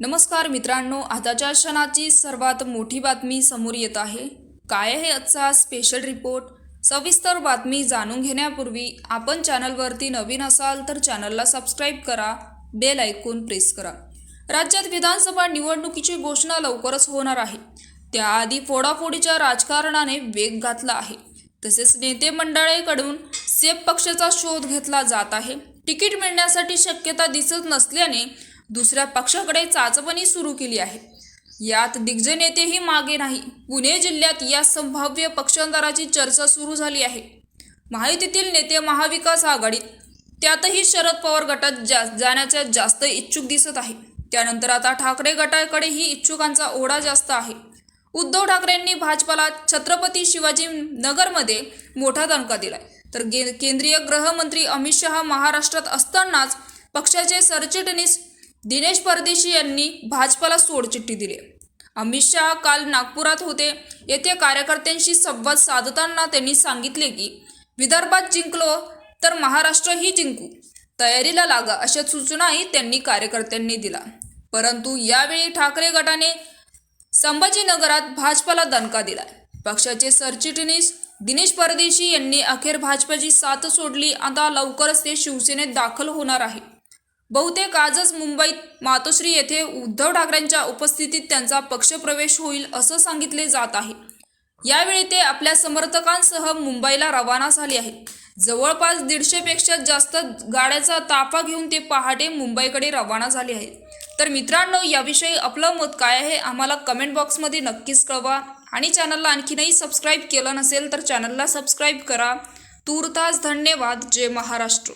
नमस्कार मित्रांनो आताच्या क्षणाची सर्वात मोठी बातमी समोर येत आहे. काय आहे आजचा स्पेशल रिपोर्ट सविस्तर बातमी जाणून घेण्यापूर्वी आपण चॅनलवरती नवीन असाल तर चॅनलला सबस्क्राईब करा बेल ऐकून प्रेस करा. राज्यात विधानसभा निवडणुकीची घोषणा लवकरच होणार आहे. त्याआधी फोडाफोडीच्या राजकारणाने वेग घातला आहे. तसेच नेते मंडळाकडून सेफ पक्षाचा शोध घेतला जात आहे. तिकीट मिळण्यासाठी शक्यता दिसत नसल्याने दुसऱ्या पक्षाकडे चाचपणी सुरू केली आहे. यात दिग्गज नेतेही मागे नाही. पुणे जिल्ह्यात या संभाव्य पक्षांतराची चर्चा सुरू झाली आहे. माहितीतील नेते महाविकास आघाडीत त्यातही शरद पवार गटात जा जाण्याच्या जास्त इच्छुक दिसत आहे. त्यानंतर आता ठाकरे गटाकडेही इच्छुकांचा ओढा जास्त आहे. उद्धव ठाकरेंनी भाजपाला छत्रपती शिवाजी नगरमध्ये मोठा दणका दिलाय. तर गे केंद्रीय गृहमंत्री अमित शहा महाराष्ट्रात असतानाच पक्षाचे सरचिटणीस दिनेश परदेशी यांनी भाजपाला सोडचिठ्ठी दिली. अमित शहा काल नागपुरात होते. येथे कार्यकर्त्यांशी संवाद साधताना त्यांनी सांगितले की विदर्भात जिंकलो तर महाराष्ट्रही जिंकू. तयारीला लागा अशा सूचनाही त्यांनी कार्यकर्त्यांनी दिला. परंतु यावेळी ठाकरे गटाने संभाजीनगरात भाजपाला दणका दिला. पक्षाचे सरचिटणीस दिनेश परदेशी यांनी अखेर भाजपाची साथ सोडली. आता लवकरच ते शिवसेनेत दाखल होणार आहे. बहुतेक आजच मुंबईत मातोश्री येथे उद्धव ठाकरेंच्या उपस्थितीत त्यांचा पक्षप्रवेश होईल असं सांगितले जात आहे. यावेळी ते आपल्या समर्थकांसह मुंबईला रवाना झाले आहेत. जवळपास दीडशेपेक्षा जास्त गाड्याचा ताफा घेऊन ते पहाटे मुंबईकडे रवाना झाले आहेत. तर मित्रांनो याविषयी आपलं मत काय आहे आम्हाला कमेंट बॉक्समध्ये नक्कीच कळवा. आणि चॅनलला आणखीनही सबस्क्राईब केलं नसेल तर चॅनलला सबस्क्राईब करा. तूर्तास धन्यवाद. जय महाराष्ट्र.